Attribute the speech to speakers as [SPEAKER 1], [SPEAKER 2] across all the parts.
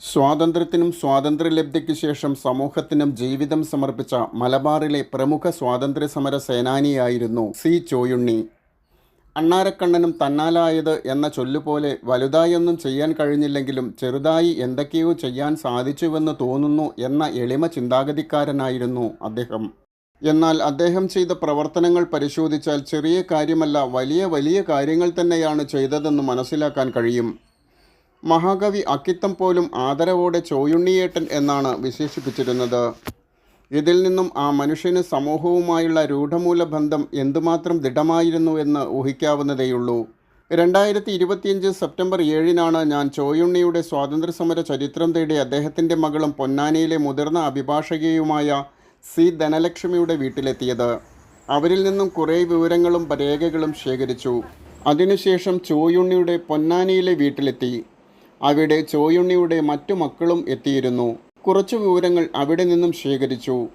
[SPEAKER 1] സ്വാതന്ത്ര്യത്തിനും സ്വാതന്ത്ര്യലബ്ധിക്ക് ശേഷം സമൂഹത്തിനും ജീവിതം സമർപ്പിച്ച മലബാറിലെ പ്രമുഖ സ്വാതന്ത്ര്യ സമര സേനാനിയായിരുന്നു സി ചോയുണ്ണി. അണ്ണാരക്കണ്ണനും തന്നാലായത് എന്ന ചൊല്ലുപോലെ വലുതായൊന്നും ചെയ്യാൻ കഴിഞ്ഞില്ലെങ്കിലും ചെറുതായി എന്തൊക്കെയോ ചെയ്യാൻ സാധിച്ചുവെന്ന് തോന്നുന്നു എന്ന എളിമ ചിന്താഗതിക്കാരനായിരുന്നു അദ്ദേഹം. എന്നാൽ അദ്ദേഹം ചെയ്ത പ്രവർത്തനങ്ങൾ പരിശോധിച്ചാൽ ചെറിയ കാര്യമല്ല വലിയ വലിയ കാര്യങ്ങൾ തന്നെയാണ് ചെയ്തതെന്ന് മനസ്സിലാക്കാൻ കഴിയും. മഹാകവി അക്കിത്തം പോലും ആദരവോടെ ചോയുണ്ണിയേട്ടൻ എന്നാണ് വിശേഷിപ്പിച്ചിരുന്നത്. ഇതിൽ നിന്നും ആ മനുഷ്യന് സമൂഹവുമായുള്ള രൂഢമൂല ബന്ധം എന്തുമാത്രം ദൃഢമായിരുന്നു എന്ന് ഊഹിക്കാവുന്നതേയുള്ളൂ. രണ്ടായിരത്തി ഇരുപത്തിയഞ്ച് സെപ്റ്റംബർ ഏഴിനാണ് ഞാൻ ചോയുണ്ണിയുടെ സ്വാതന്ത്ര്യസമര ചരിത്രം തേടി അദ്ദേഹത്തിന്റെ മകളും പൊന്നാനിയിലെ മുതിർന്ന അഭിഭാഷകയുമായ സി ധനലക്ഷ്മിയുടെ വീട്ടിലെത്തിയത്. അവരിൽ നിന്നും കുറേ വിവരങ്ങളും രേഖകളും ശേഖരിച്ചു. അതിനുശേഷം ചോയുണ്ണിയുടെ പൊന്നാനിയിലെ വീട്ടിലെത്തി. അവിടെ ചോയുണ്ണിയുടെ മറ്റു മക്കളും എത്തിയിരുന്നു. കുറച്ചു വിവരങ്ങൾ അവിടെ നിന്നും ശേഖരിച്ചു.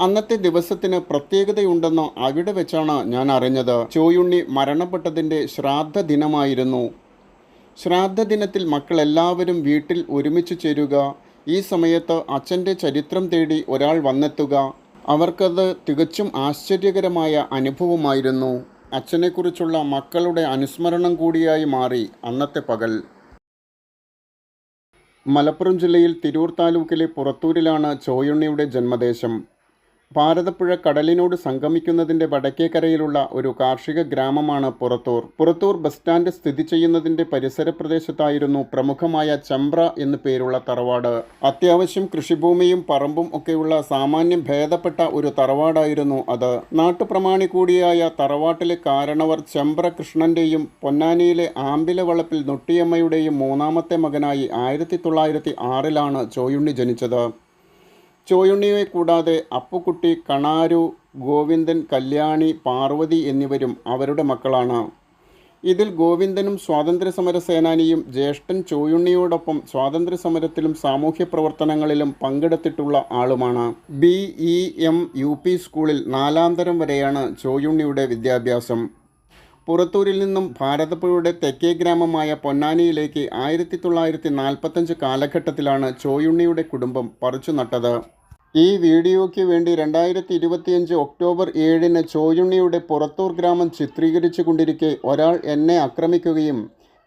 [SPEAKER 1] അന്നത്തെ ദിവസത്തിന് പ്രത്യേകതയുണ്ടെന്ന് അവിടെ വെച്ചാണ് ഞാൻ അറിഞ്ഞത്. ചോയുണ്ണി മരണപ്പെട്ടതിന്റെ ശ്രാദ്ധ ദിനമായിരുന്നു ശ്രാദ്ധ ദിനത്തിൽ മക്കളെല്ലാവരും വീട്ടിൽ ഒരുമിച്ച് ചേരുക ഈ സമയത്ത് അച്ഛന്റെ ചരിത്രം തേടി ഒരാൾ വന്നെത്തുക. അവർക്കത് തികച്ചും ആശ്ചര്യകരമായ അനുഭവമായിരുന്നു. അച്ഛനെക്കുറിച്ചുള്ള മക്കളുടെ അനുസ്മരണം കൂടിയായി മാറി അന്നത്തെ പകൽ. മലപ്പുറം ജില്ലയിൽ തിരൂർ താലൂക്കിലെ പുറത്തൂരിലാണ് ചോയുണ്ണിയുടെ ജന്മദേശം. ഭാരതപ്പുഴ കടലിനോട് സംഗമിക്കുന്നതിന്റെ വടക്കേക്കരയിലുള്ള ഒരു കാർഷിക ഗ്രാമമാണ് പുറത്തൂർ. പുറത്തൂർ ബസ് സ്റ്റാൻഡ് സ്ഥിതി ചെയ്യുന്നതിന്റെ പരിസര പ്രദേശത്തായിരുന്നു പ്രമുഖമായ ചമ്പ്ര എന്നു പേരുള്ള തറവാട്. അത്യാവശ്യം കൃഷിഭൂമിയും പറമ്പും ഒക്കെയുള്ള സാമാന്യം ഭേദപ്പെട്ട ഒരു തറവാടായിരുന്നു അത്. നാട്ടുപ്രമാണി കൂടിയായ തറവാട്ടിലെ കാരണവർ ചമ്പ്ര കൃഷ്ണന്റെയും പൊന്നാനിയിലെ ആമ്പില വളപ്പിൽ നൊട്ടിയമ്മയുടെയും മൂന്നാമത്തെ മകനായി ആയിരത്തി തൊള്ളായിരത്തി ആറിലാണ് ചോയുണ്ണി ജനിച്ചത്. ചോയുണ്ണിയെ കൂടാതെ അപ്പുക്കുട്ടി കണാരു ഗോവിന്ദൻ കല്യാണി പാർവതി എന്നിവരും അവരുടെ മക്കളാണ്. ഇതിൽ ഗോവിന്ദനും സ്വാതന്ത്ര്യസമര സേനാനിയും ജ്യേഷ്ഠൻ ചോയുണ്ണിയോടൊപ്പം സ്വാതന്ത്ര്യസമരത്തിലും സാമൂഹ്യ പ്രവർത്തനങ്ങളിലും പങ്കെടുത്തിട്ടുള്ള ആളുമാണ്. B E M U P സ്കൂളിൽ നാലാം തരം വരെയാണ് ചോയുണ്ണിയുടെ വിദ്യാഭ്യാസം. പുറത്തൂരിൽ നിന്നും ഭാരതപ്പുഴയുടെ തെക്കേ ഗ്രാമമായ പൊന്നാനിയിലേക്ക് ആയിരത്തി തൊള്ളായിരത്തി നാൽപ്പത്തഞ്ച് കാലഘട്ടത്തിലാണ് ചോയുണ്ണിയുടെ കുടുംബം പറിച്ചു നട്ടത് ഈ വീഡിയോയ്ക്ക് വേണ്ടി രണ്ടായിരത്തി ഇരുപത്തിയഞ്ച് ഒക്ടോബർ ഏഴിന് ചോയുണ്ണിയുടെ പുറത്തൂർ ഗ്രാമം ചിത്രീകരിച്ചു കൊണ്ടിരിക്കെ ഒരാൾ എന്നെ ആക്രമിക്കുകയും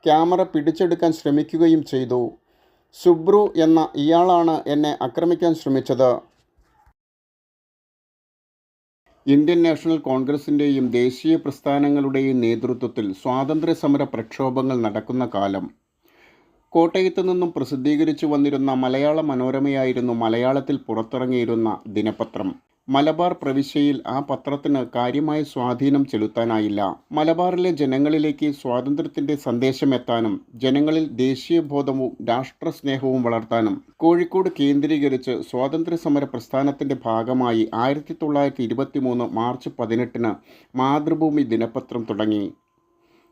[SPEAKER 1] ക്യാമറ പിടിച്ചെടുക്കാൻ ശ്രമിക്കുകയും ചെയ്തു. സുബ്രു എന്ന ഇയാളാണ് എന്നെ ആക്രമിക്കാൻ ശ്രമിച്ചത്. ഇന്ത്യൻ നാഷണൽ കോൺഗ്രസിന്റെയും ദേശീയ പ്രസ്ഥാനങ്ങളുടെയും നേതൃത്വത്തിൽ സ്വാതന്ത്ര്യ സമര പ്രക്ഷോഭങ്ങൾ നടക്കുന്ന കാലം. കോട്ടയത്ത് നിന്നും പ്രസിദ്ധീകരിച്ചു വന്നിരുന്ന മലയാള മനോരമയായിരുന്നു മലയാളത്തിൽ പുറത്തിറങ്ങിയിരുന്ന ദിനപത്രം. മലബാർ പ്രവിശ്യയിൽ ആ പത്രത്തിന് കാര്യമായ സ്വാധീനം ചെലുത്താനായില്ല. മലബാറിലെ ജനങ്ങളിലേക്ക് സ്വാതന്ത്ര്യത്തിന്റെ സന്ദേശമെത്താനും ജനങ്ങളിൽ ദേശീയബോധവും രാഷ്ട്രസ്നേഹവും വളർത്താനും കോഴിക്കോട് കേന്ദ്രീകരിച്ച് സ്വാതന്ത്ര്യ സമര പ്രസ്ഥാനത്തിന്റെ ഭാഗമായി ആയിരത്തി തൊള്ളായിരത്തി ഇരുപത്തി മാർച്ച് പതിനെട്ടിന് മാതൃഭൂമി ദിനപത്രം തുടങ്ങി.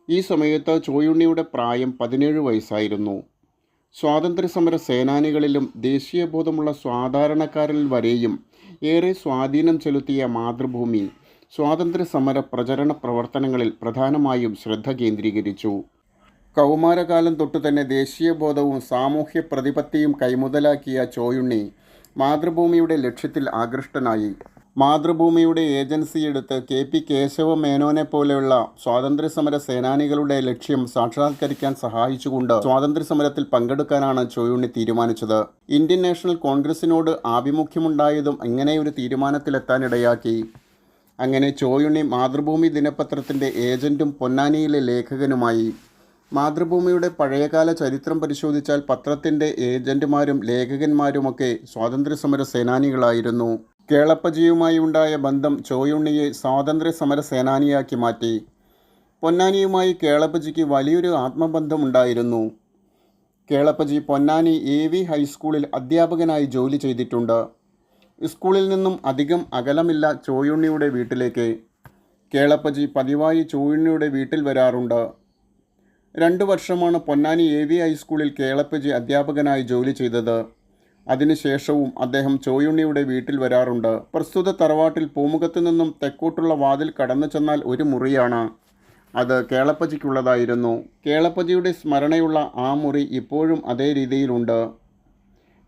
[SPEAKER 1] ഈ സമയത്ത് ചോയുണ്ണിയുടെ പ്രായം പതിനേഴ് വയസ്സായിരുന്നു. സ്വാതന്ത്ര്യസമര സേനാനികളിലും ദേശീയബോധമുള്ള സാധാരണക്കാരിൽ വരെയും ഏറെ സ്വാധീനം ചെലുത്തിയ മാതൃഭൂമി സ്വാതന്ത്ര്യസമര പ്രചരണ പ്രവർത്തനങ്ങളിൽ പ്രധാനമായും ശ്രദ്ധ കേന്ദ്രീകരിച്ചു. കൗമാരകാലം തൊട്ടു തന്നെ ദേശീയബോധവും സാമൂഹ്യ പ്രതിപത്തിയും കൈമുതലാക്കിയ ചോയുണ്ണി മാതൃഭൂമിയുടെ ലക്ഷ്യത്തിൽ ആകൃഷ്ടനായി. മാതൃഭൂമിയുടെ ഏജൻസി എടുത്ത് കെ പി കേശവ മേനോനെ പോലെയുള്ള സ്വാതന്ത്ര്യസമര സേനാനികളുടെ ലക്ഷ്യം സാക്ഷാത്കരിക്കാൻ സഹായിച്ചുകൊണ്ട് സ്വാതന്ത്ര്യസമരത്തിൽ പങ്കെടുക്കാനാണ് ചോയുണ്ണി തീരുമാനിച്ചത്. ഇന്ത്യൻ നാഷണൽ കോൺഗ്രസിനോട് ആഭിമുഖ്യമുണ്ടായതും ഇങ്ങനെയൊരു തീരുമാനത്തിലെത്താനിടയാക്കി. അങ്ങനെ ചോയുണ്ണി മാതൃഭൂമി ദിനപത്രത്തിന്റെ ഏജന്റും പൊന്നാനിയിലെ ലേഖകനുമായി. മാതൃഭൂമിയുടെ പഴയകാല ചരിത്രം പരിശോധിച്ചാൽ പത്രത്തിന്റെ ഏജന്റുമാരും ലേഖകന്മാരുമൊക്കെ സ്വാതന്ത്ര്യസമര സേനാനികളായിരുന്നു. കേളപ്പജിയുമായി ഉണ്ടായ ബന്ധം ചോയുണ്ണിയെ സ്വാതന്ത്ര്യ സമര സേനാനിയാക്കി മാറ്റി. പൊന്നാനിയുമായി കേളപ്പജിക്ക് വലിയൊരു ആത്മബന്ധമുണ്ടായിരുന്നു. കേളപ്പജി പൊന്നാനി എ വി ഹൈസ്കൂളിൽ അധ്യാപകനായി ജോലി ചെയ്തിട്ടുണ്ട്. സ്കൂളിൽ നിന്നും അധികം അകലമില്ല ചോയുണ്ണിയുടെ വീട്ടിലേക്ക്. കേളപ്പജി പതിവായി ചോയുണ്ണിയുടെ വീട്ടിൽ വരാറുണ്ട്. രണ്ടു വർഷമാണ് പൊന്നാനി എ വി ഹൈസ്കൂളിൽ കേളപ്പജി അധ്യാപകനായി ജോലി ചെയ്തത്. അതിനുശേഷവും അദ്ദേഹം ചോയുണ്ണിയുടെ വീട്ടിൽ വരാറുണ്ട്. പ്രസ്തുത തറവാട്ടിൽ പൂമുഖത്തു നിന്നും തെക്കോട്ടുള്ള വാതിൽ കടന്നു ചെന്നാൽ ഒരു മുറിയാണ്. അത് കേളപ്പജിക്കുള്ളതായിരുന്നു. കേളപ്പജിയുടെ സ്മരണയുള്ള ആ മുറി ഇപ്പോഴും അതേ രീതിയിലുണ്ട്.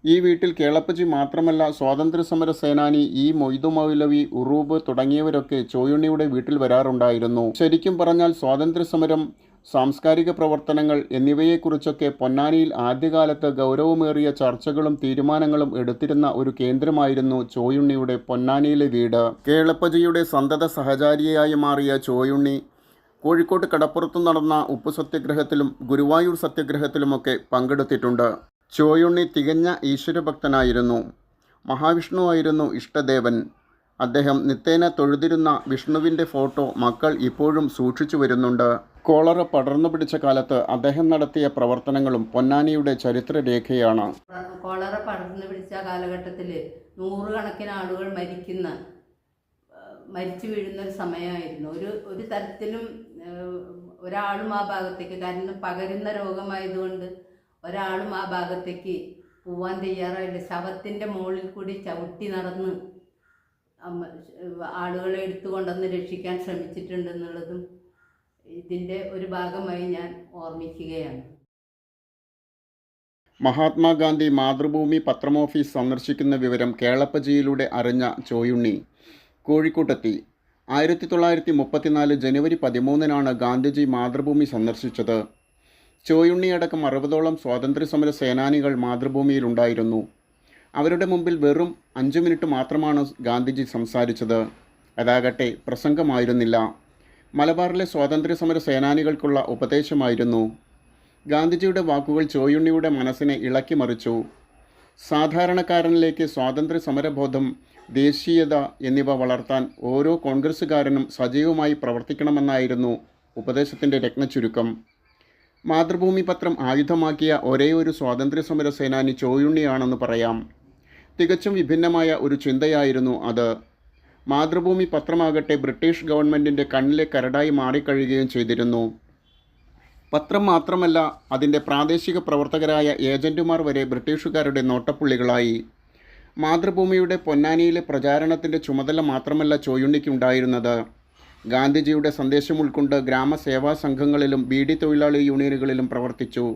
[SPEAKER 1] ഈ വീട്ടിൽ കേളപ്പജി മാത്രമല്ല സ്വാതന്ത്ര്യസമര സേനാനി ഈ മൊയ്തു മൗലവി ഉറൂബ് തുടങ്ങിയവരൊക്കെ ചോയുണ്ണിയുടെ വീട്ടിൽ വരാറുണ്ടായിരുന്നു. ശരിക്കും പറഞ്ഞാൽ സ്വാതന്ത്ര്യസമരം സാംസ്കാരിക പ്രവർത്തനങ്ങൾ എന്നിവയെക്കുറിച്ചൊക്കെ പൊന്നാനിയിൽ ആദ്യകാലത്ത് ഗൗരവമേറിയ ചർച്ചകളും തീരുമാനങ്ങളും എടുത്തിരുന്ന ഒരു കേന്ദ്രമായിരുന്നു ചോയുണ്ണിയുടെ പൊന്നാനിയിലെ വീട്. കേളപ്പജിയുടെ സന്തത സഹചാരിയായി മാറിയ ചോയുണ്ണി കോഴിക്കോട് കടപ്പുറത്ത് നടന്ന ഉപ്പു സത്യാഗ്രഹത്തിലും ഗുരുവായൂർ സത്യാഗ്രഹത്തിലുമൊക്കെ പങ്കെടുത്തിട്ടുണ്ട്. ചോയുണ്ണി തികഞ്ഞ ഈശ്വരഭക്തനായിരുന്നു. മഹാവിഷ്ണുവായിരുന്നു ഇഷ്ടദേവൻ. അദ്ദേഹം നിത്യേന തൊഴുതിരുന്ന വിഷ്ണുവിന്റെ ഫോട്ടോ മക്കൾ ഇപ്പോഴും സൂക്ഷിച്ചു വരുന്നുണ്ട്. കോളറ പടർന്നു പിടിച്ച കാലത്ത് അദ്ദേഹം നടത്തിയ പ്രവർത്തനങ്ങളും പൊന്നാനിയുടെ ചരിത്രരേഖയാണ്.
[SPEAKER 2] കോളറ പടർന്നു പിടിച്ച കാലഘട്ടത്തിൽ നൂറുകണക്കിന് ആളുകൾ മരിക്കുന്ന മരിച്ചു വീഴുന്ന ഒരു സമയമായിരുന്നു. ഒരു ഒരു തരത്തിലും ഒരാളും ആ ഭാഗത്തേക്ക് കാരണം പകരുന്ന രോഗമായതുകൊണ്ട് ഒരാളും ആ ഭാഗത്തേക്ക് പോവാൻ തയ്യാറായിട്ട് ശവത്തിന്റെ മുകളിൽ കൂടി ചവിട്ടി നടന്ന് ആളുകളെ എടുത്തുകൊണ്ടുവന്ന് രക്ഷിക്കാൻ ശ്രമിച്ചിട്ടുണ്ടെന്നുള്ളതും ഇതിന്റെ ഒരു ഭാഗമായി ഞാൻ ഓർമ്മിക്കുകയാണ്.
[SPEAKER 1] മഹാത്മാഗാന്ധി മാതൃഭൂമി പത്രമോഫീസ് സന്ദർശിക്കുന്ന വിവരം കേളപ്പജിയിലൂടെ അറിഞ്ഞ ചോയുണ്ണി. കോഴിക്കോട്ടെത്തി. ആയിരത്തി തൊള്ളായിരത്തി മുപ്പത്തിനാല് ജനുവരി പതിമൂന്നിനാണ് ഗാന്ധിജി മാതൃഭൂമി സന്ദർശിച്ചത്. ചോയുണ്ണി അടക്കം അറുപതോളം സ്വാതന്ത്ര്യസമര സേനാനികൾ മാതൃഭൂമിയിലുണ്ടായിരുന്നു. അവരുടെ മുമ്പിൽ വെറും അഞ്ച് മിനിറ്റ് മാത്രമാണ് ഗാന്ധിജി സംസാരിച്ചത്. അതാകട്ടെ പ്രസംഗമായിരുന്നില്ല. മലബാറിലെ സ്വാതന്ത്ര്യ സമര സേനാനികൾക്കുള്ള ഉപദേശമായിരുന്നു. ഗാന്ധിജിയുടെ വാക്കുകൾ ചോയുണ്ണിയുടെ മനസ്സിനെ ഇളക്കി മറിച്ചു. സാധാരണക്കാരനിലേക്ക് സ്വാതന്ത്ര്യ സമരബോധം ദേശീയത എന്നിവ വളർത്താൻ ഓരോ കോൺഗ്രസ്സുകാരനും സജീവമായി പ്രവർത്തിക്കണമെന്നായിരുന്നു ഉപദേശത്തിന്റെ രത്നച്ചുരുക്കം. മാതൃഭൂമി പത്രം ആയുധമാക്കിയ ഒരേയൊരു സ്വാതന്ത്ര്യ സമര സേനാനി ചോയുണ്ണിയാണെന്ന് പറയാം. തികച്ചും വിഭിന്നമായ ഒരു ചിന്തയായിരുന്നു അത്. മാതൃഭൂമി പത്രമാകട്ടെ ബ്രിട്ടീഷ് ഗവൺമെന്റിന്റെ കണ്ണിലെ കരടായി മാറിക്കഴിയുകയും ചെയ്തിരുന്നു. പത്രം മാത്രമല്ല അതിന്റെ പ്രാദേശിക പ്രവർത്തകരായ ഏജന്റുമാർ വരെ ബ്രിട്ടീഷുകാരുടെ നോട്ടപ്പുള്ളികളായി. മാതൃഭൂമിയുടെ പൊന്നാനിയിലെ പ്രചാരണത്തിന്റെ ചുമതല മാത്രമല്ല ചോയുണ്ണിക്കുണ്ടായിരുന്നത് ഗാന്ധിജിയുടെ സന്ദേശം ഉൾക്കൊണ്ട് ഗ്രാമസേവാ സംഘങ്ങളിലും ബി ഡി തൊഴിലാളി യൂണിയനുകളിലും പ്രവർത്തിച്ചു.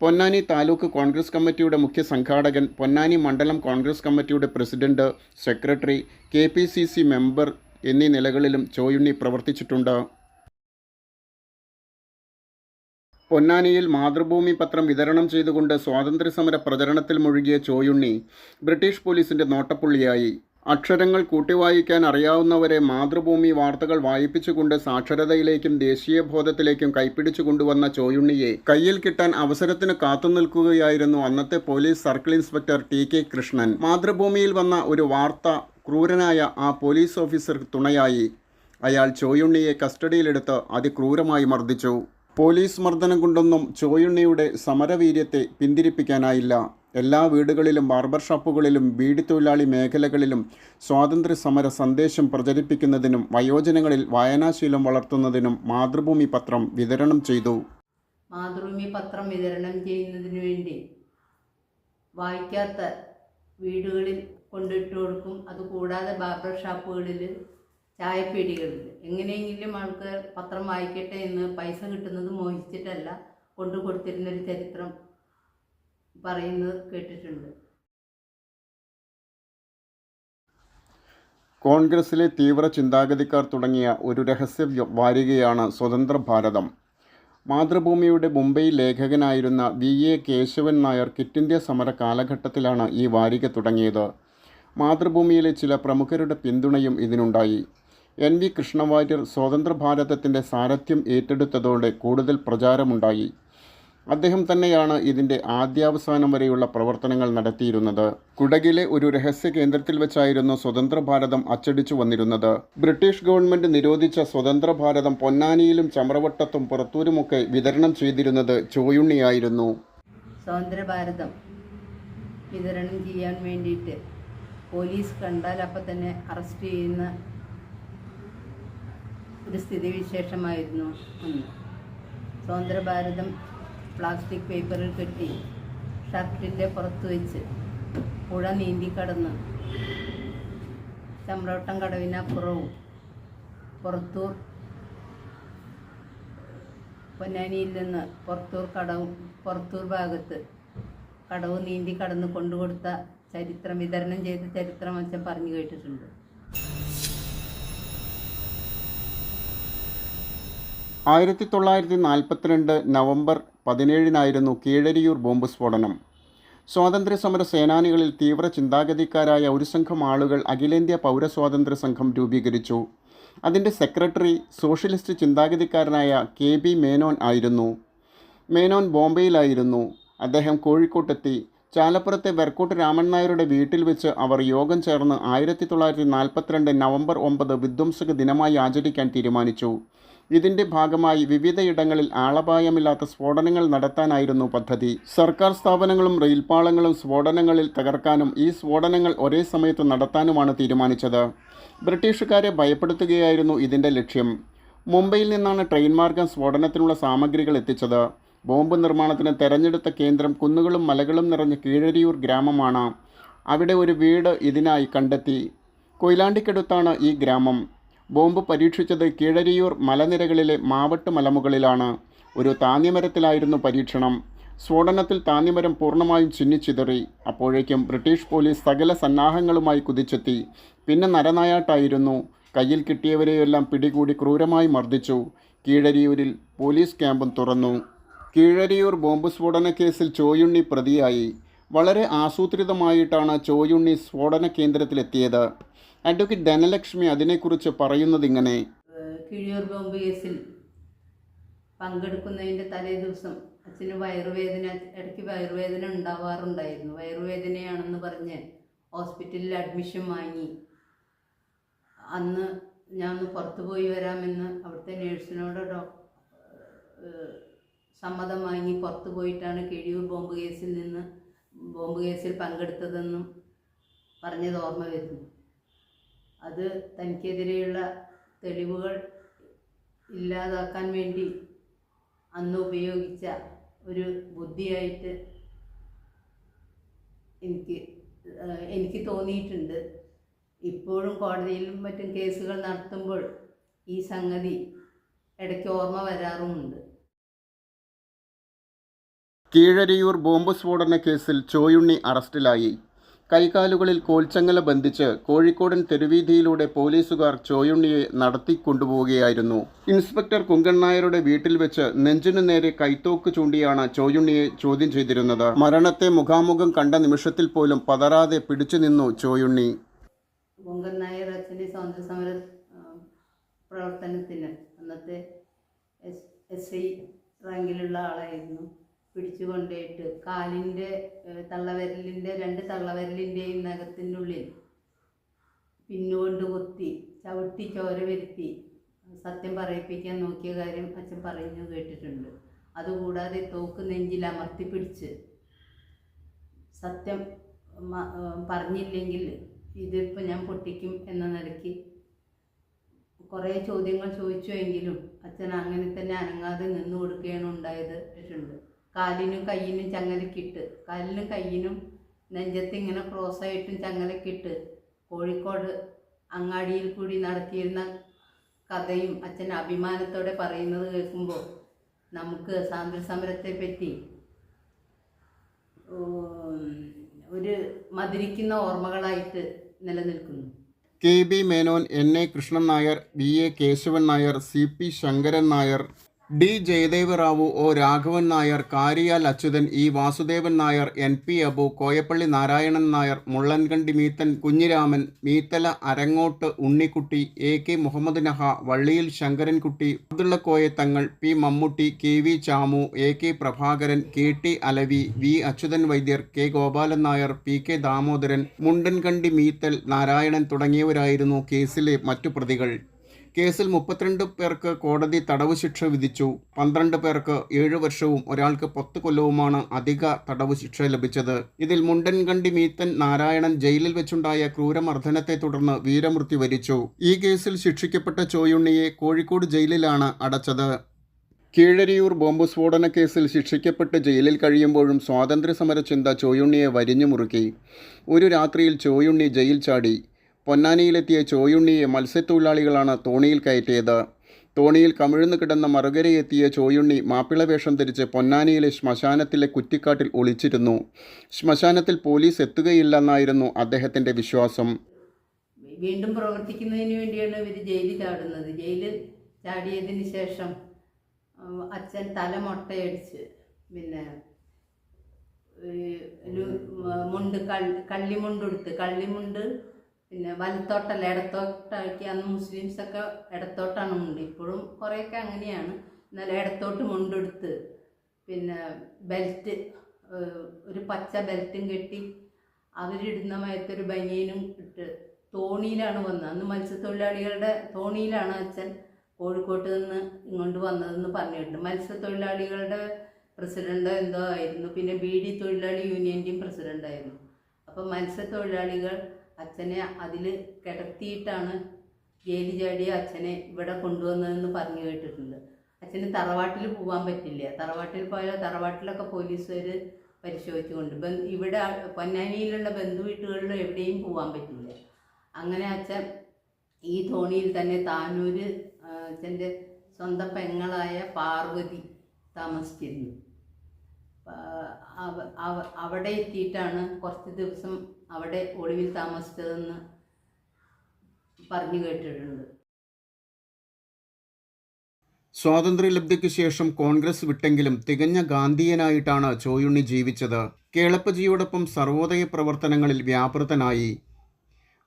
[SPEAKER 1] പൊന്നാനി താലൂക്ക് കോൺഗ്രസ് കമ്മിറ്റിയുടെ മുഖ്യ സംഘാടകൻ പൊന്നാനി മണ്ഡലം കോൺഗ്രസ് കമ്മിറ്റിയുടെ president secretary K P C C member എന്നീ നിലകളിലും ചോയുണ്ണി പ്രവർത്തിച്ചിട്ടുണ്ട്. പൊന്നാനിയിൽ മാതൃഭൂമി പത്രം വിതരണം ചെയ്തുകൊണ്ട് സ്വാതന്ത്ര്യസമര പ്രചരണത്തിൽ മുഴുകിയ ചോയുണ്ണി ബ്രിട്ടീഷ് പോലീസിന്റെ നോട്ടപ്പുള്ളിയായി. അക്ഷരങ്ങൾ കൂട്ടി വായിക്കാൻ അറിയാവുന്നവരെ മാതൃഭൂമി വാർത്തകൾ വായിപ്പിച്ചുകൊണ്ട് സാക്ഷരതയിലേക്കും ദേശീയ ബോധത്തിലേക്കും കൈപ്പിടിച്ചു കൊണ്ടുവന്ന ചോയുണ്ണിയെ കയ്യിൽ കിട്ടാൻ അവസരത്തിന് കാത്തുനിൽക്കുകയായിരുന്നു അന്നത്തെ police circle inspector T K Krishnan. മാതൃഭൂമിയിൽ വന്ന ഒരു വാർത്ത ക്രൂരനായ ആ പോലീസ് ഓഫീസർ തുണയായി. അയാൾ ചോയുണ്ണിയെ കസ്റ്റഡിയിലെടുത്ത് അതിക്രൂരമായി മർദ്ദിച്ചു. പോലീസ് മർദ്ദനം കൊണ്ടൊന്നും ചോയുണ്ണിയുടെ സമരവീര്യത്തെ പിന്തിരിപ്പിക്കാനായില്ല. എല്ലാ വീടുകളിലും ബാർബർ ഷോപ്പുകളിലും ബീഡി തൊഴിലാളി മേഖലകളിലും സ്വാതന്ത്ര്യ സമര സന്ദേശം പ്രചരിപ്പിക്കുന്നതിനും വയോജനങ്ങളിൽ വായനാശീലം വളർത്തുന്നതിനും മാതൃഭൂമി പത്രം വിതരണം ചെയ്തു.
[SPEAKER 2] മാതൃഭൂമി പത്രം വിതരണം ചെയ്യുന്നതിന് വേണ്ടി വായിക്കാത്ത വീടുകളിൽ കൊണ്ടിട്ട് കൊടുക്കും അതുകൂടാതെ ബാർബർ ഷോപ്പുകളിൽ ചായപ്പീടികളിൽ. എങ്ങനെയെങ്കിലും ആൾക്കാർ പത്രം വായിക്കട്ടെ എന്ന് പൈസ കിട്ടുന്നത് മോഹിച്ചിട്ടല്ല കൊണ്ടു കൊടുത്തിരുന്നൊരു ചരിത്രം പറയുന്നത് കേട്ടിട്ടുണ്ട്.
[SPEAKER 1] കോൺഗ്രസിലെ തീവ്ര ചിന്താഗതിക്കാർ തുടങ്ങിയ ഒരു രഹസ്യ വാരികയാണ് സ്വതന്ത്ര ഭാരതം. മാതൃഭൂമിയുടെ Mumbai ലേഖകനായിരുന്ന V. A. Kesavan Nair quit India സമര കാലഘട്ടത്തിലാണ് ഈ വാരിക തുടങ്ങിയത്. മാതൃഭൂമിയിലെ ചില പ്രമുഖരുടെ പിന്തുണയും ഇതിനുണ്ടായി. എൻ വി കൃഷ്ണവാര്യർ സ്വതന്ത്ര ഭാരതത്തിന്റെ സാരഥ്യം ഏറ്റെടുത്തതോടെ കൂടുതൽ പ്രചാരമുണ്ടായി. അദ്ദേഹം തന്നെയാണ് ഇതിന്റെ ആദ്യാവസാനം വരെയുള്ള പ്രവർത്തനങ്ങൾ നടത്തിയിരുന്നത്. കുടകിലെ ഒരു രഹസ്യ കേന്ദ്രത്തിൽ വെച്ചായിരുന്നു സ്വതന്ത്ര ഭാരതം അച്ചടിച്ചു വന്നിരുന്നത്. ബ്രിട്ടീഷ് ഗവൺമെന്റ് നിരോധിച്ച സ്വതന്ത്ര ഭാരതം പൊന്നാനിയിലും ചമ്രവട്ടത്തും പുറത്തൂരുമൊക്കെ വിതരണം ചെയ്തിരുന്നത് ചോയുണ്ണിയായിരുന്നു
[SPEAKER 2] സ്വതന്ത്ര ഭാരതം വിതരണം ചെയ്യാൻ വേണ്ടിയിട്ട് പോലീസ് കണ്ടാൽ അപ്പം തന്നെ അറസ്റ്റ് ചെയ്യുന്ന ഒരു സ്ഥിതിവിശേഷമായിരുന്നു അന്ന്. സ്വതന്ത്ര ഭാരതം പ്ലാസ്റ്റിക് പേപ്പറിൽ കെട്ടി ഷർട്ടിന്റെ പുറത്ത് വെച്ച് പുഴ നീന്തിക്കടന്ന് ചമ്രോട്ടം കടവിനപ്പുറവും പുറത്തൂർ പൊന്നാനിയിൽ നിന്ന് പുറത്തൂർ കടവും പുറത്തൂർ ഭാഗത്ത് കടവ് നീന്തി കടന്ന് കൊണ്ടുകൊടുത്ത ചരിത്രം വിതരണം ചെയ്ത ചരിത്രം അച്ഛൻ പറഞ്ഞു കേട്ടിട്ടുണ്ട്.
[SPEAKER 1] ആയിരത്തി തൊള്ളായിരത്തി നാൽപ്പത്തിരണ്ട് നവംബർ പതിനേഴിനായിരുന്നു കീഴരിയൂർ ബോംബ് സ്ഫോടനം. സ്വാതന്ത്ര്യ സമര സേനാനികളിൽ തീവ്ര ചിന്താഗതിക്കാരായ ഒരു സംഘം ആളുകൾ അഖിലേന്ത്യാ പൗരസ്വാതന്ത്ര്യ സംഘം രൂപീകരിച്ചു. അതിന്റെ സെക്രട്ടറി സോഷ്യലിസ്റ്റ് ചിന്താഗതിക്കാരനായ കെ ബി മേനോൻ ആയിരുന്നു. മേനോൻ ബോംബെയിലായിരുന്നു. അദ്ദേഹം കോഴിക്കോട്ടെത്തി. ചാലപ്പുറത്തെ വെർക്കോട്ട് രാമൻ നായരുടെ വീട്ടിൽ വെച്ച് അവർ യോഗം ചേർന്ന് ആയിരത്തി തൊള്ളായിരത്തി നാൽപ്പത്തിരണ്ട് നവംബർ ഒമ്പത് വിധ്വംസക ദിനമായി ആചരിക്കാൻ തീരുമാനിച്ചു. ഇതിന്റെ ഭാഗമായി വിവിധയിടങ്ങളിൽ ആളപായമില്ലാത്ത സ്ഫോടനങ്ങൾ നടത്താനായിരുന്നു പദ്ധതി. സർക്കാർ സ്ഥാപനങ്ങളും റെയിൽപാളങ്ങളും സ്ഫോടനങ്ങളിൽ തകർക്കാനും ഈ സ്ഫോടനങ്ങൾ ഒരേ സമയത്ത് നടത്താനുമാണ് തീരുമാനിച്ചത്. ബ്രിട്ടീഷുകാരെ ഭയപ്പെടുത്തുകയായിരുന്നു ഇതിന്റെ ലക്ഷ്യം. മുംബൈയിൽ നിന്നാണ് ട്രെയിൻ മാർഗം സ്ഫോടനത്തിനുള്ള സാമഗ്രികൾ എത്തിച്ചത്. ബോംബ് നിർമ്മാണത്തിന് തെരഞ്ഞെടുത്ത കേന്ദ്രം കുന്നുകളും മലകളും നിറഞ്ഞ കീഴരിയൂർ ഗ്രാമമാണ്. അവിടെ ഒരു വീട് ഇതിനായി കണ്ടെത്തി. കൊയിലാണ്ടിക്കടുത്താണ് ഈ ഗ്രാമം. ബോംബ് പരീക്ഷിച്ചത് കീഴരിയൂർ മലനിരകളിലെ മാവട്ട് മലമുകളിലാണ്. ഒരു താന്യമരത്തിലായിരുന്നു പരീക്ഷണം. സ്ഫോടനത്തിൽ താന്യമരം പൂർണമായും ചിന്നിച്ചിതറി. അപ്പോഴേക്കും ബ്രിട്ടീഷ് പോലീസ് സകല സന്നാഹങ്ങളുമായി കുതിച്ചെത്തി. പിന്നെ നരനായാട്ടായിരുന്നു. കയ്യിൽ കിട്ടിയവരെയെല്ലാം പിടികൂടി ക്രൂരമായി മർദ്ദിച്ചു. കീഴരിയൂരിൽ പോലീസ് ക്യാമ്പും തുറന്നു. കീഴരിയൂർ ബോംബ് സ്ഫോടന കേസിൽ ചോയുണ്ണി പ്രതിയായി. വളരെ ആസൂത്രിതമായിട്ടാണ് ചോയുണ്ണി സ്ഫോടന കേന്ദ്രത്തിലെത്തിയത്. അഡ്വക്കേറ്റ് ധനലക്ഷ്മി അതിനെക്കുറിച്ച് പറയുന്നത് ഇങ്ങനെ
[SPEAKER 2] കിഴിയൂർ ബോംബ് കേസിൽ പങ്കെടുക്കുന്നതിന്റെ തലേ ദിവസം അച്ഛന് വയറുവേദന ഇടയ്ക്ക് വയറുവേദന ഉണ്ടാവാറുണ്ടായിരുന്നു. വയറുവേദനയാണെന്ന് പറഞ്ഞ് ഹോസ്പിറ്റലിൽ അഡ്മിഷൻ വാങ്ങി. അന്ന് ഞാൻ ഒന്ന് പുറത്തു പോയി വരാമെന്ന് അവിടുത്തെ നേഴ്സിനോട് ഡോ സമ്മതം വാങ്ങി പുറത്തു പോയിട്ടാണ് കിഴിയൂർ ബോംബ് കേസിൽ നിന്ന് ബോംബ് കേസിൽ പങ്കെടുത്തതെന്നും പറഞ്ഞത് ഓർമ്മ വരുന്നു. അത് തനിക്കെതിരെയുള്ള തെളിവുകൾ ഇല്ലാതാക്കാൻ വേണ്ടി അന്ന് ഉപയോഗിച്ച ഒരു ബുദ്ധിയായിട്ട് എനിക്ക് എനിക്ക് തോന്നിയിട്ടുണ്ട്. ഇപ്പോഴും കോടതിയിലും മറ്റും കേസുകൾ നടത്തുമ്പോൾ ഈ സംഗതി ഇടയ്ക്ക് ഓർമ്മ വരാറുമുണ്ട്.
[SPEAKER 1] കീഴരിയൂർ ബോംബ് സ്ഫോടന കേസിൽ ചോയുണ്ണി അറസ്റ്റിലായി. കൈകാലുകളിൽ കോൽച്ചങ്ങല ബന്ധിച്ച് കോഴിക്കോടൻ തെരുവീതിയിലൂടെ പോലീസുകാർ ചോയുണ്ണിയെ നടത്തിക്കൊണ്ടുപോവുകയായിരുന്നു. ഇൻസ്പെക്ടർ കുങ്കൺ നായരുടെ വീട്ടിൽ വെച്ച് നെഞ്ചിനു നേരെ കൈത്തോക്ക് ചൂണ്ടിയാണ് ചോയുണ്ണിയെ ചോദ്യം ചെയ്തിരുന്നത്. മരണത്തെ മുഖാമുഖം കണ്ട നിമിഷത്തിൽ പോലും പതറാതെ പിടിച്ചു നിന്നു ചോയുണ്ണി.
[SPEAKER 2] പ്രവർത്തനത്തിന് അന്നത്തെ എസ് എസ് ഐ റാങ്കിലുള്ള ആളായിരുന്നു. പിടിച്ചു കൊണ്ടുപോയിട്ട് കാലിന്റെ തള്ളവിരലിന്റെ രണ്ട് തള്ളവിരലിന്റെയും നഖത്തിന്റെ ഉള്ളിൽ പിന്നുകൊണ്ട് കുത്തി ചവിട്ടി ചോര വരുത്തി. സത്യം പറയിപ്പിക്കാൻ നോക്കിയ കാര്യം അച്ഛൻ പറഞ്ഞു കേട്ടിട്ടുണ്ട്. അതുകൂടാതെ തോക്ക് നെഞ്ചിൽ അമർത്തി പിടിച്ച്. സത്യം പറഞ്ഞില്ലെങ്കിൽ ഇതിപ്പോൾ ഞാൻ പൊട്ടിക്കും എന്ന നിലയ്ക്ക് കുറേ ചോദ്യങ്ങൾ ചോദിച്ചുവെങ്കിലും അച്ഛൻ അങ്ങനെ തന്നെ അനങ്ങാതെ നിന്നു കൊടുക്കുകയാണ് ഉണ്ടായത് ഉണ്ട് കാലിനും കയ്യിനും ചങ്ങലക്കിട്ട് കാലിനും കയ്യിനും നെഞ്ചത്ത് ഇങ്ങനെ ക്രോസ് ആയിട്ടും ചങ്ങലക്കിട്ട് കോഴിക്കോട് അങ്ങാടിയിൽ കൂടി നടത്തിയിരുന്ന കഥയും അച്ഛൻ അഭിമാനത്തോടെ പറയുന്നത് കേൾക്കുമ്പോൾ നമുക്ക് സ്വാതന്ത്ര്യ സമരത്തെ പറ്റി ഒരു മധുരിക്കുന്ന ഓർമ്മകളായിട്ട് നിലനിൽക്കുന്നു.
[SPEAKER 1] K B Menon N A Krishnan Nair B A Kesavan Nair C P Sankaran Nair D. Jayadeva Rao O. Raghavan Nair Kariyal Achuthan E. Vasudevan Nair N. P. Abu Koyappally Narayanan Nair Mullankandi Meethan Kunhiraman Meethala Arangott Unnikutty A. K. Muhammad Naha Valliyil Sankarankutty Abdullakoya Thangal P. Mammootty K. V. Chamu A. K. Prabhakaran K. T. Alavi V. Achuthan Vaidyar K. Gopalan Nair P. K. Damodaran Mundankandi Meethal Narayanan തുടങ്ങിയവരായിരുന്നു കേസിലെ മറ്റു പ്രതികൾ. കേസിൽ മുപ്പത്തിരണ്ട് പേർക്ക് കോടതി തടവ് ശിക്ഷ വിധിച്ചു. പന്ത്രണ്ട് പേർക്ക് ഏഴു വർഷവും ഒരാൾക്ക് പത്ത് കൊല്ലവുമാണ് അധിക തടവ് ശിക്ഷ ലഭിച്ചത്. ഇതിൽ മുണ്ടൻകണ്ടി മീത്തൻ നാരായണൻ ജയിലിൽ വെച്ചുണ്ടായ ക്രൂരമർദ്ദനത്തെ തുടർന്ന് വീരമൃത്യു വരിച്ചു. ഈ കേസിൽ ശിക്ഷിക്കപ്പെട്ട ചോയുണ്ണിയെ കോഴിക്കോട് ജയിലിലാണ് അടച്ചത്. കീഴരിയൂർ ബോംബ് സ്ഫോടന കേസിൽ ശിക്ഷിക്കപ്പെട്ട് ജയിലിൽ കഴിയുമ്പോഴും സ്വാതന്ത്ര്യ സമര ചിന്ത ചോയുണ്ണിയെ വരിഞ്ഞു മുറുക്കി. ഒരു രാത്രിയിൽ ചോയുണ്ണി ജയിൽ ചാടി. പൊന്നാനിയിലെത്തിയ ചോയുണ്ണിയെ മത്സ്യത്തൊഴിലാളികളാണ് തോണിയിൽ കയറ്റിയത്. തോണിയിൽ കമിഴ്ന്നു കിടന്ന മറുകരയെത്തിയ ചോയുണ്ണി മാപ്പിളവേഷം ധരിച്ച് പൊന്നാനിയിലെ ശ്മശാനത്തിലെ കുറ്റിക്കാട്ടിൽ ഒളിച്ചിരുന്നു. ശ്മശാനത്തിൽ പോലീസ് എത്തുകയില്ലെന്നായിരുന്നു അദ്ദേഹത്തിന്റെ വിശ്വാസം.
[SPEAKER 2] വീണ്ടും പ്രവർത്തിക്കുന്നതിന് വേണ്ടിയാണ് ഇവർ ജയിലിൽ ചാടുന്നത്. ജയിലിൽ ചാടിയതിന് ശേഷം അച്ഛൻ തല മുട്ടയടിച്ച് പിന്നെ മുണ്ട് കള്ളി കള്ളിമുണ്ടെടുത്ത് കള്ളിമുണ്ട് പിന്നെ വലത്തോട്ടല്ല ഇടത്തോട്ടാക്കി അന്ന് മുസ്ലിംസൊക്കെ ഇടത്തോട്ടാണ് മുണ്ട്. ഇപ്പോഴും കുറേയൊക്കെ അങ്ങനെയാണ്. എന്നാൽ ഇടത്തോട്ട് മുണ്ടെടുത്ത് പിന്നെ ബെൽറ്റ് ഒരു പച്ച ബെൽറ്റും കെട്ടി അവരിടുന്ന മയത്തൊരു ബനിയനും ഇട്ട് തോണിയിലാണ് വന്നത്. അന്ന് മത്സ്യത്തൊഴിലാളികളുടെ തോണിയിലാണ് അച്ഛൻ കോഴിക്കോട്ട് നിന്ന് ഇങ്ങോട്ട് വന്നതെന്ന് പറഞ്ഞിട്ടുണ്ട് മത്സ്യത്തൊഴിലാളികളുടെ പ്രസിഡന്റ് എന്തോ ആയിരുന്നു. പിന്നെ ബി ഡി തൊഴിലാളി യൂണിയന്റെയും പ്രസിഡന്റ് ആയിരുന്നു അപ്പം മത്സ്യത്തൊഴിലാളികൾ അച്ഛനെ അതിൽ കിടത്തിയിട്ടാണ് ജയിലിൽ ചാടിയ അച്ഛനെ ഇവിടെ കൊണ്ടുവന്നതെന്ന് പറഞ്ഞു കേട്ടിട്ടുണ്ട്. അച്ഛന് തറവാട്ടിൽ പോകാൻ പറ്റില്ല. തറവാട്ടിൽ പോയാൽ തറവാട്ടിലൊക്കെ പോലീസുകാർ പരിശോധിച്ചുകൊണ്ട്. ബന്ധു ഇവിടെ പൊന്നാനിയിലുള്ള ബന്ധു വീട്ടുകളിലും എവിടെയും പോകാൻ പറ്റില്ല. അങ്ങനെ അച്ഛൻ ഈ തോണിയിൽ തന്നെ താനൂര് ആ, അച്ഛന്റെ സ്വന്തം പെങ്ങളായ പാർവതി താമസിച്ചിരുന്നു. അവിടെ എത്തിയിട്ടാണ് കുറച്ച് ദിവസം അവിടെ ഒളിവിൽ താമസിച്ചതെന്ന് പറഞ്ഞു കേട്ടിട്ടുണ്ട്.
[SPEAKER 1] സ്വാതന്ത്ര്യലബ്ധിക്ക് ശേഷം കോൺഗ്രസ് വിട്ടെങ്കിലും തികഞ്ഞ ഗാന്ധിയനായിട്ടാണ് ചോയുണ്ണി ജീവിച്ചത്. കേളപ്പജിയോടൊപ്പം സർവോദയ പ്രവർത്തനങ്ങളിൽ വ്യാപൃതനായി.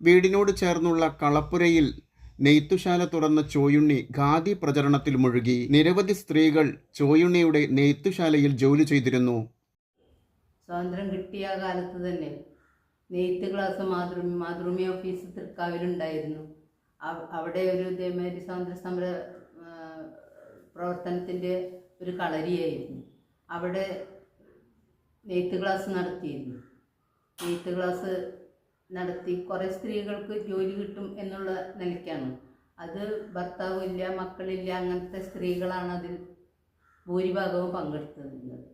[SPEAKER 1] വീടിനോട് ചേർന്നുള്ള കളപ്പുരയിൽ നെയ്ത്തുശാല തുറന്ന ചോയുണ്ണി ഖാദി പ്രചരണത്തിൽ മുഴുകി. നിരവധി സ്ത്രീകൾ ചോയുണ്ണിയുടെ നെയ്ത്തുശാലയിൽ ജോലി ചെയ്തിരുന്നു.
[SPEAKER 2] സ്വാതന്ത്ര്യം കിട്ടിയ കാലത്ത് തന്നെ നെയ്ത്ത് ക്ലാസ് മാതൃ മാതൃഭൂമി ഓഫീസ് തൃക്കാവിലുണ്ടായിരുന്നു. അവിടെ ഒരു ഇതേമാതിരി സ്വാതന്ത്ര്യ സമര പ്രവർത്തനത്തിന്റെ ഒരു കളരിയായിരുന്നു. അവിടെ നെയ്ത്ത് ക്ലാസ് നടത്തിയിരുന്നു. നെയ്ത്ത് ക്ലാസ് നടത്തി കുറേ സ്ത്രീകൾക്ക് ജോലി കിട്ടും എന്നുള്ള നിലയ്ക്കാണ്. അത് ഭർത്താവില്ല മക്കളില്ല അങ്ങനത്തെ സ്ത്രീകളാണ് അതിൽ ഭൂരിഭാഗവും പങ്കെടുത്തിരുന്നത്.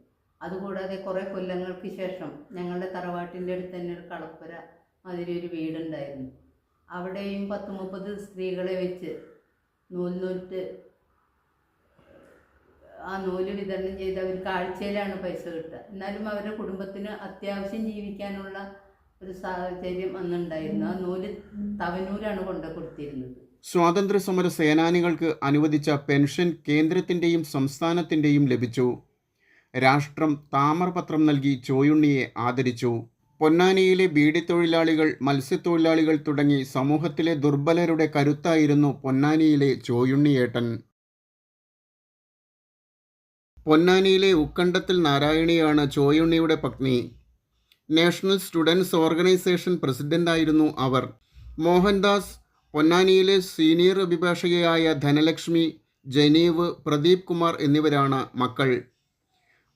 [SPEAKER 2] അതുകൂടാതെ കുറേ കൊല്ലങ്ങൾക്ക് ശേഷം ഞങ്ങളുടെ തറവാട്ടിന്റെ അടുത്ത് തന്നെ ഒരു കളപ്പുര മാതിരി ഒരു വീടുണ്ടായിരുന്നു. അവിടെയും പത്ത് മുപ്പത് സ്ത്രീകളെ വെച്ച് നൂൽ നൂറ്റ് ആ നൂൽ വിതരണം ചെയ്ത് അവർക്ക് ആഴ്ചയിലാണ് പൈസ കിട്ടുക. എന്നാലും അവരുടെ കുടുംബത്തിന് അത്യാവശ്യം ജീവിക്കാനുള്ള ഒരു സാഹചര്യം അന്നുണ്ടായിരുന്നു. ആ നൂൽ തവനൂരാണ് കൊണ്ടു കൊടുത്തിരുന്നത്.
[SPEAKER 1] സ്വാതന്ത്ര്യ സമര സേനാനികൾക്ക് അനുവദിച്ച പെൻഷൻ കേന്ദ്രത്തിന്റെയും സംസ്ഥാനത്തിന്റെയും ലഭിച്ചു. രാഷ്ട്രം താമരപത്രം നൽകി ചോയുണ്ണിയെ ആദരിച്ചു. പൊന്നാനിയിലെ ബീഡിത്തൊഴിലാളികൾ മത്സ്യത്തൊഴിലാളികൾ തുടങ്ങി സമൂഹത്തിലെ ദുർബലരുടെ കരുത്തായിരുന്നു പൊന്നാനിയിലെ ചോയുണ്ണിയേട്ടൻ. പൊന്നാനിയിലെ ഉക്കണ്ടത്തിൽ നാരായണിയാണ് ചോയുണ്ണിയുടെ പത്നി. നാഷണൽ സ്റ്റുഡൻസ് ഓർഗനൈസേഷൻ പ്രസിഡന്റായിരുന്നു അവർ. മോഹൻദാസ് പൊന്നാനിയിലെ സീനിയർ അഭിഭാഷകയായ ധനലക്ഷ്മി ജനീവ് പ്രദീപ് കുമാർ എന്നിവരാണ് മക്കൾ.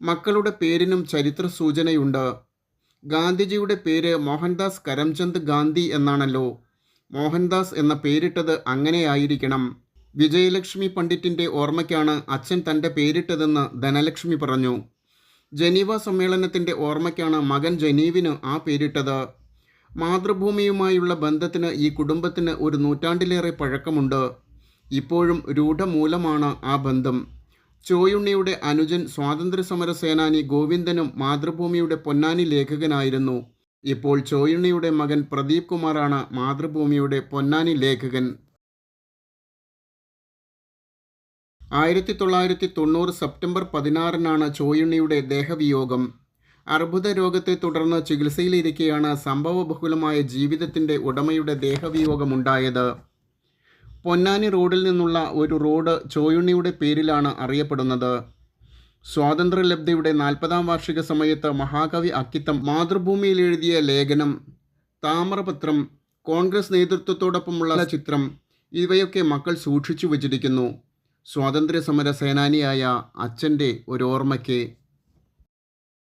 [SPEAKER 1] മക്കളുടെ പേരിനും ചരിത്ര സൂചനയുണ്ട് ഗാന്ധിജിയുടെ പേര് മോഹൻദാസ് കരംചന്ദ് ഗാന്ധി എന്നാണല്ലോ. മോഹൻദാസ് എന്ന പേരിട്ടത് അങ്ങനെയായിരിക്കണം. വിജയലക്ഷ്മി പണ്ഡിറ്റിന്റെ ഓർമ്മയ്ക്കാണ് അച്ഛൻ തന്റെ പേരിട്ടതെന്ന് ധനലക്ഷ്മി പറഞ്ഞു. ജനീവ സമ്മേളനത്തിന്റെ ഓർമ്മയ്ക്കാണ് മകൻ ജനീവിന് ആ പേരിട്ടത്. മാതൃഭൂമിയുമായുള്ള ബന്ധത്തിന് ഈ കുടുംബത്തിന് ഒരു നൂറ്റാണ്ടിലേറെ പഴക്കമുണ്ട്. ഇപ്പോഴും രൂഢമൂലമാണ് ആ ബന്ധം. ചോയുണ്ണിയുടെ അനുജൻ സ്വാതന്ത്ര്യസമര സേനാനി ഗോവിന്ദനും മാതൃഭൂമിയുടെ പൊന്നാനി ലേഖകനായിരുന്നു. ഇപ്പോൾ ചോയുണ്ണിയുടെ മകൻ പ്രദീപ് കുമാറാണ് മാതൃഭൂമിയുടെ പൊന്നാനി ലേഖകൻ. ആയിരത്തി തൊള്ളായിരത്തി തൊണ്ണൂറ് സെപ്റ്റംബർ പതിനാറിനാണ് ചോയുണ്ണിയുടെ ദേഹവിയോഗം. അർബുദ രോഗത്തെ തുടർന്ന് ചികിത്സയിലിരിക്കെയാണ് സംഭവബഹുലമായ ജീവിതത്തിന്റെ ഉടമയുടെ ദേഹവിയോഗമുണ്ടായത്. പൊന്നാനി റോഡിൽ നിന്നുള്ള ഒരു റോഡ് ചോയുണ്ണിയുടെ പേരിലാണ് അറിയപ്പെടുന്നത്. സ്വാതന്ത്ര്യലബ്ധിയുടെ നാൽപ്പതാം വാർഷിക സമയത്ത് മഹാകവി അക്കിത്തം മാതൃഭൂമിയിൽ എഴുതിയ ലേഖനം താമരപത്രം കോൺഗ്രസ് നേതൃത്വത്തോടൊപ്പമുള്ള ചിത്രം ഇവയൊക്കെ മക്കൾ സൂക്ഷിച്ചു വച്ചിരിക്കുന്നു. സ്വാതന്ത്ര്യ സമര സേനാനിയായ അച്ഛന്റെ ഒരു ഓർമ്മയ്ക്ക്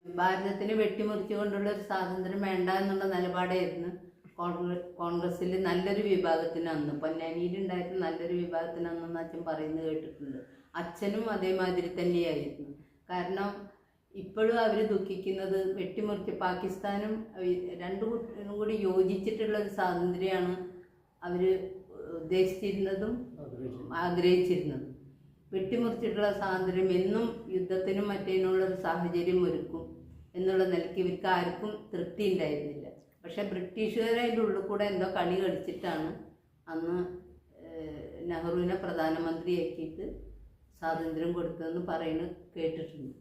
[SPEAKER 2] ഭാരതത്തിന് വെട്ടിമുറിച്ചുകൊണ്ടുള്ള ഒരു സ്വാതന്ത്ര്യം വേണ്ട എന്നുള്ള നിലപാടായിരുന്നു. കോൺഗ്രസ് കോൺഗ്രസ്സിൽ നല്ലൊരു വിഭാഗത്തിന് അന്ന് പൊന്നാനിയിലുണ്ടായിരുന്ന നല്ലൊരു വിഭാഗത്തിന് അന്നെന്ന് അച്ഛൻ പറയുന്നത് കേട്ടിട്ടുണ്ട്. അച്ഛനും അതേമാതിരി തന്നെയായിരുന്നു. കാരണം ഇപ്പോഴും അവർ ദുഃഖിക്കുന്നത് വെട്ടിമുറിച്ച് പാകിസ്ഥാനും രണ്ടു കൂട്ടരും കൂടി യോജിച്ചിട്ടുള്ള ഒരു സ്വാതന്ത്ര്യമാണ് അവർ ഉദ്ദേശിച്ചിരുന്നതും ആഗ്രഹിച്ചിരുന്നതും. വെട്ടിമുറിച്ചിട്ടുള്ള സ്വാതന്ത്ര്യം എന്നും യുദ്ധത്തിനും മറ്റേതിനുള്ള ഒരു സാഹചര്യം ഒരുക്കും എന്നുള്ള നിലയ്ക്ക് ഇവർക്ക് ആർക്കും തൃപ്തി ഉണ്ടായിരുന്നില്ല പക്ഷെ ബ്രിട്ടീഷുകാർ അതിന്റെ ഉള്ളിൽ കൂടെ എന്തോ കളി കളിച്ചിട്ടാണ് അന്ന് നെഹ്റുവിനെ പ്രധാനമന്ത്രിയാക്കിയിട്ട് സ്വാതന്ത്ര്യം കൊടുത്തതെന്ന് പറയുന്നത് കേട്ടിട്ടുണ്ട്.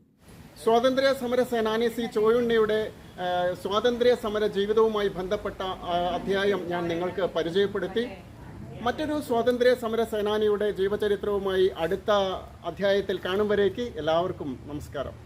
[SPEAKER 1] സ്വാതന്ത്ര്യ സമര സേനാനി സി ചോയുണ്ണയുടെ സ്വാതന്ത്ര്യ സമര ജീവിതവുമായി ബന്ധപ്പെട്ട അധ്യായം ഞാൻ നിങ്ങൾക്ക് പരിചയപ്പെടുത്തി. മറ്റൊരു സ്വാതന്ത്ര്യ സമര സേനാനിയുടെ ജീവചരിത്രവുമായി അടുത്ത അധ്യായത്തിൽ കാണും വരേക്ക് എല്ലാവർക്കും നമസ്കാരം.